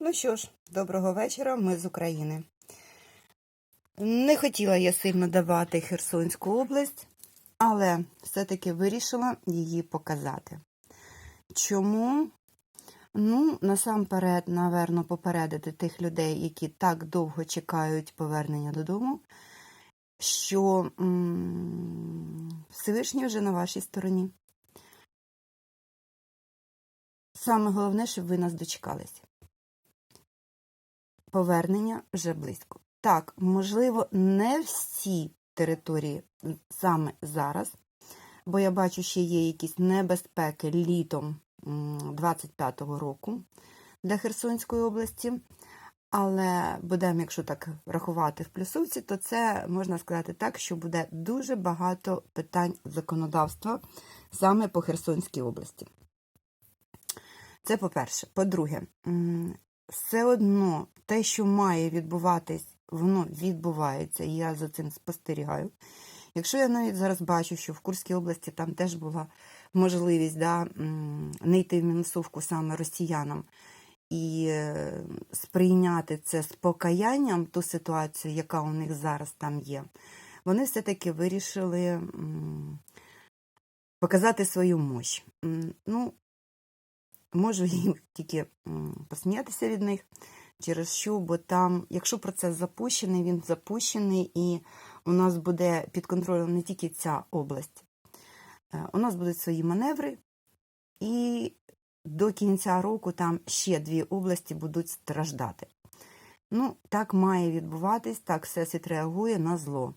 Ну що ж, доброго вечора, ми з України. Не хотіла я сильно давати Херсонську область, але все-таки вирішила її показати. Чому? Ну, насамперед, наверно, попередити тих людей, які так довго чекають повернення додому, що м, Всевишній вже на вашій стороні. Саме головне, щоб ви нас дочекались повернення вже близько. Так, можливо, не всі території саме зараз, бо я бачу, ще є якісь небезпеки літом 25-го року для Херсонської області. Але будемо, якщо так рахувати в плюсовці, то це можна сказати так, що буде дуже багато питань законодавства саме по Херсонській області. Це по-перше. По-друге, все одно те, що має відбуватись, воно відбувається, і я за цим спостерігаю. Якщо я навіть зараз бачу, що в Курській області там теж була можливість да, не йти в мінусовку саме росіянам і е, сприйняти це з покаянням, ту ситуацію, яка у них зараз там є, вони все-таки вирішили показати свою мощь. Ну, Можу їм тільки посміятися від них, через що, бо там, якщо процес запущений, він запущений, і у нас буде під контролем не тільки ця область, е, у нас будуть свої маневри, і до кінця року там ще дві області будуть страждати. Ну, так має відбуватись, так всесвіт реагує на зло.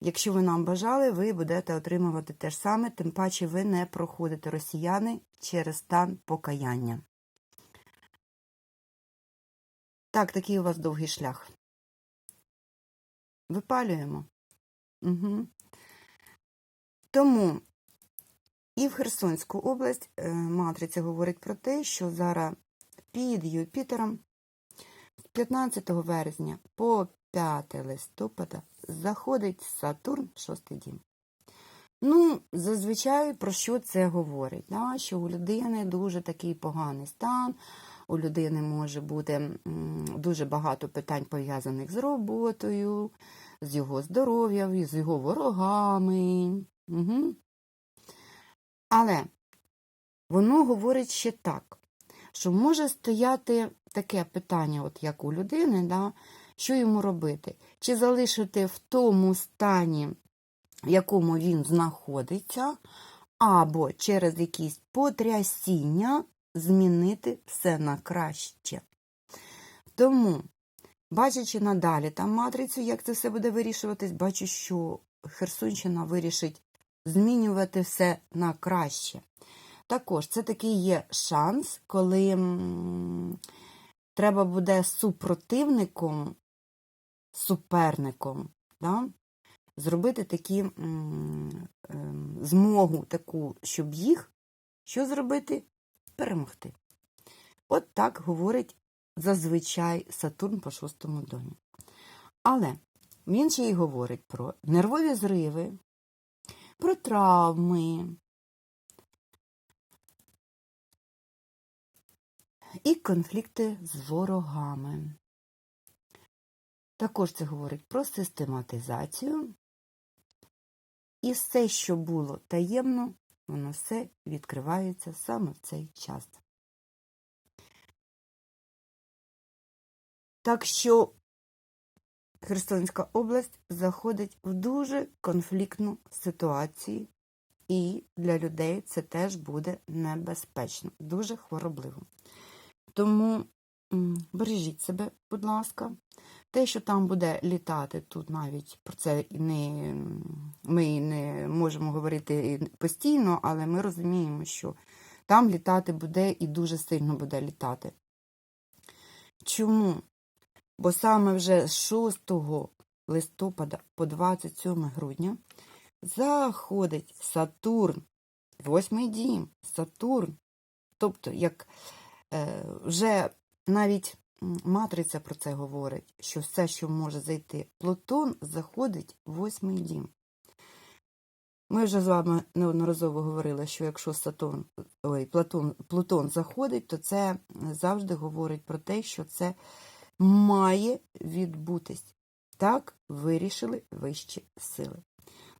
Якщо ви нам бажали, ви будете отримувати те ж саме, тим паче ви не проходите росіяни через стан покаяння. Так, такий у вас довгий шлях. Випалюємо. Угу. Тому і в Херсонську область е, матриця говорить про те, що зараз під Юпітером з 15 вересня по 5 листопада заходить Сатурн в шостий дім. Ну, зазвичай про що це говорить? Да? Що у людини дуже такий поганий стан, у людини може бути дуже багато питань пов'язаних з роботою, з його здоров'ям, з його ворогами. Угу. Але воно говорить ще так, що може стояти таке питання, от як у людини, да, що йому робити? Чи залишити в тому стані, в якому він знаходиться, або через якісь потрясіння змінити все на краще. Тому, бачачи надалі там матрицю, як це все буде вирішуватись, бачу, що Херсонщина вирішить змінювати все на краще. Також це такий є шанс, коли треба буде супротивником суперником, да? зробити такі ем, змогу таку, щоб їх що зробити? Перемогти. От так говорить зазвичай Сатурн по шостому домі. Але він ще й говорить про нервові зриви, про травми. І конфлікти з ворогами. Також це говорить про систематизацію. І все, що було таємно, воно все відкривається саме в цей час. Так що Херсонська область заходить в дуже конфліктну ситуацію, і для людей це теж буде небезпечно, дуже хворобливо. Тому бережіть себе, будь ласка. Те, що там буде літати, тут навіть про це не, ми не можемо говорити постійно, але ми розуміємо, що там літати буде і дуже сильно буде літати. Чому? Бо саме вже з 6 листопада по 27 грудня заходить Сатурн, восьмий дім, Сатурн. Тобто, як е, вже навіть Матриця про це говорить, що все, що може зайти Плутон, заходить в восьмий дім. Ми вже з вами неодноразово говорили, що якщо Сатурн, ой, Платон, Плутон заходить, то це завжди говорить про те, що це має відбутись. Так вирішили вищі сили.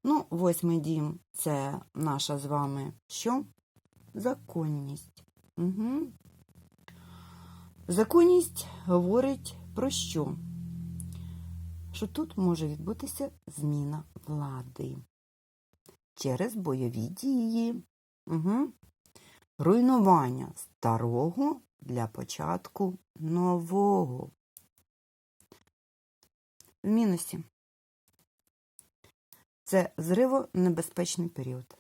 Ну, восьмий дім це наша з вами що? Законність. Угу. Законність говорить про що? Що тут може відбутися зміна влади через бойові дії. Угу. Руйнування старого для початку нового. В мінусі. Це зривонебезпечний період.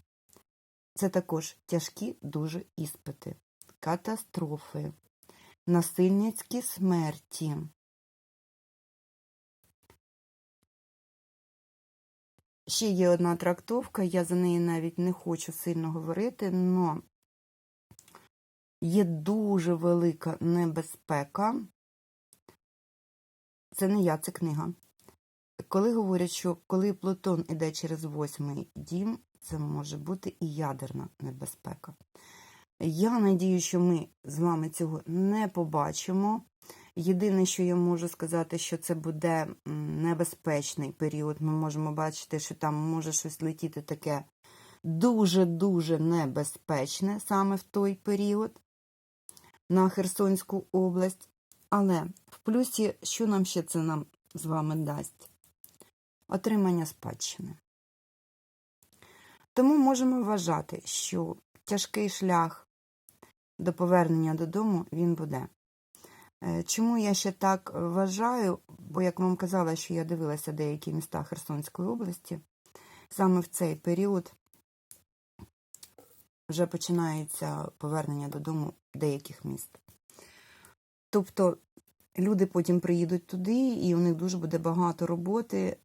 Це також тяжкі дуже іспити, катастрофи, насильницькі смерті. Ще є одна трактовка, я за неї навіть не хочу сильно говорити, але є дуже велика небезпека. Це не я, це книга. Коли говорять, що коли Плутон іде через восьмий дім, це може бути і ядерна небезпека. Я надію, що ми з вами цього не побачимо. Єдине, що я можу сказати, що це буде небезпечний період. Ми можемо бачити, що там може щось летіти таке дуже-дуже небезпечне саме в той період на Херсонську область. Але в плюсі, що нам ще це нам з вами дасть? Отримання спадщини. Тому можемо вважати, що тяжкий шлях до повернення додому він буде. Чому я ще так вважаю? Бо, як вам казала, що я дивилася деякі міста Херсонської області, саме в цей період вже починається повернення додому деяких міст. Тобто люди потім приїдуть туди, і у них дуже буде багато роботи,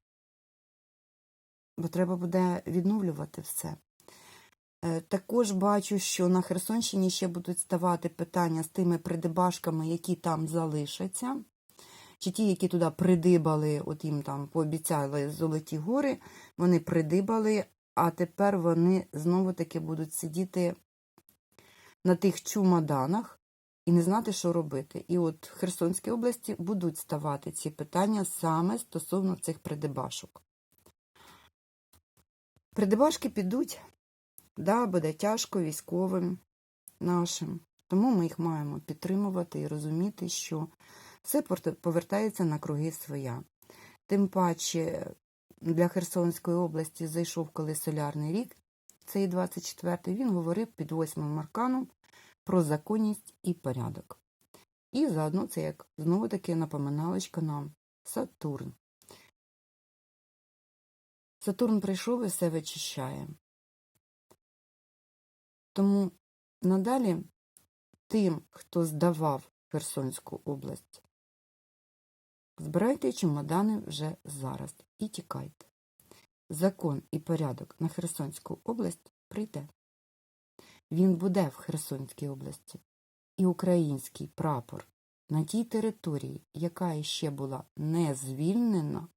бо треба буде відновлювати все. Також бачу, що на Херсонщині ще будуть ставати питання з тими придибашками, які там залишаться, чи ті, які туди придибали, от їм там пообіцяли Золоті гори, вони придибали, а тепер вони знову-таки будуть сидіти на тих чумаданах і не знати, що робити. І от в Херсонській області будуть ставати ці питання саме стосовно цих придибашок. Придибашки підуть. Да, буде тяжко військовим нашим. Тому ми їх маємо підтримувати і розуміти, що все повертається на круги своя. Тим паче для Херсонської області зайшов коли солярний рік, цей 24-й, він говорив під восьмим арканом про законність і порядок. І заодно це як знову-таки напоминалочка нам Сатурн. Сатурн прийшов і все вичищає. Тому надалі тим, хто здавав Херсонську область, збирайте чемодани вже зараз і тікайте. Закон і порядок на Херсонську область прийде. Він буде в Херсонській області, і український прапор на тій території, яка іще була не звільнена,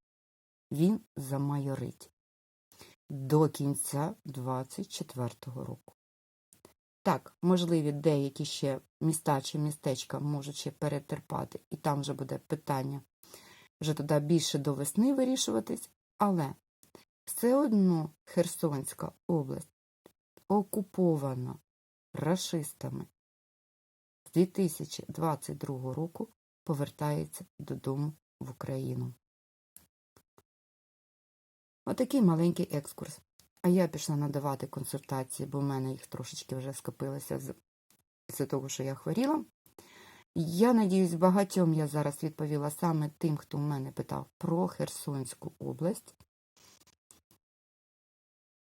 він замайорить до кінця 24-го року. Так, можливі деякі ще міста чи містечка можуть ще перетерпати, і там вже буде питання вже туди більше до весни вирішуватись, але все одно Херсонська область окупована рашистами з 2022 року повертається додому в Україну. Отакий маленький екскурс. А я пішла надавати консультації, бо в мене їх трошечки вже скопилося з того, що я хворіла. Я надіюсь, багатьом я зараз відповіла саме тим, хто в мене питав про Херсонську область.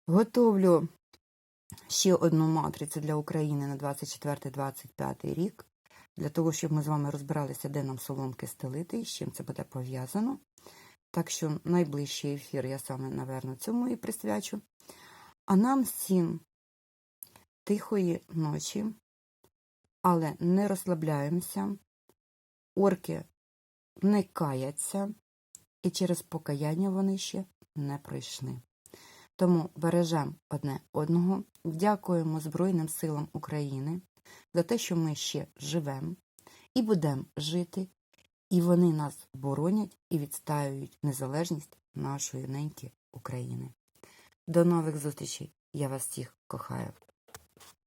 Готовлю ще одну матрицю для України на 24-25 рік, для того, щоб ми з вами розбиралися, де нам соломки стелити і з чим це буде пов'язано. Так що найближчий ефір я саме, наверно, цьому і присвячу. А нам всім тихої ночі, але не розслабляємося, орки не каяться, і через покаяння вони ще не пройшли. Тому бережемо одне одного, дякуємо Збройним силам України за те, що ми ще живемо і будемо жити, і вони нас боронять і відстаюють незалежність нашої неньки України. До нових зустрічей! Я вас всіх кохаю.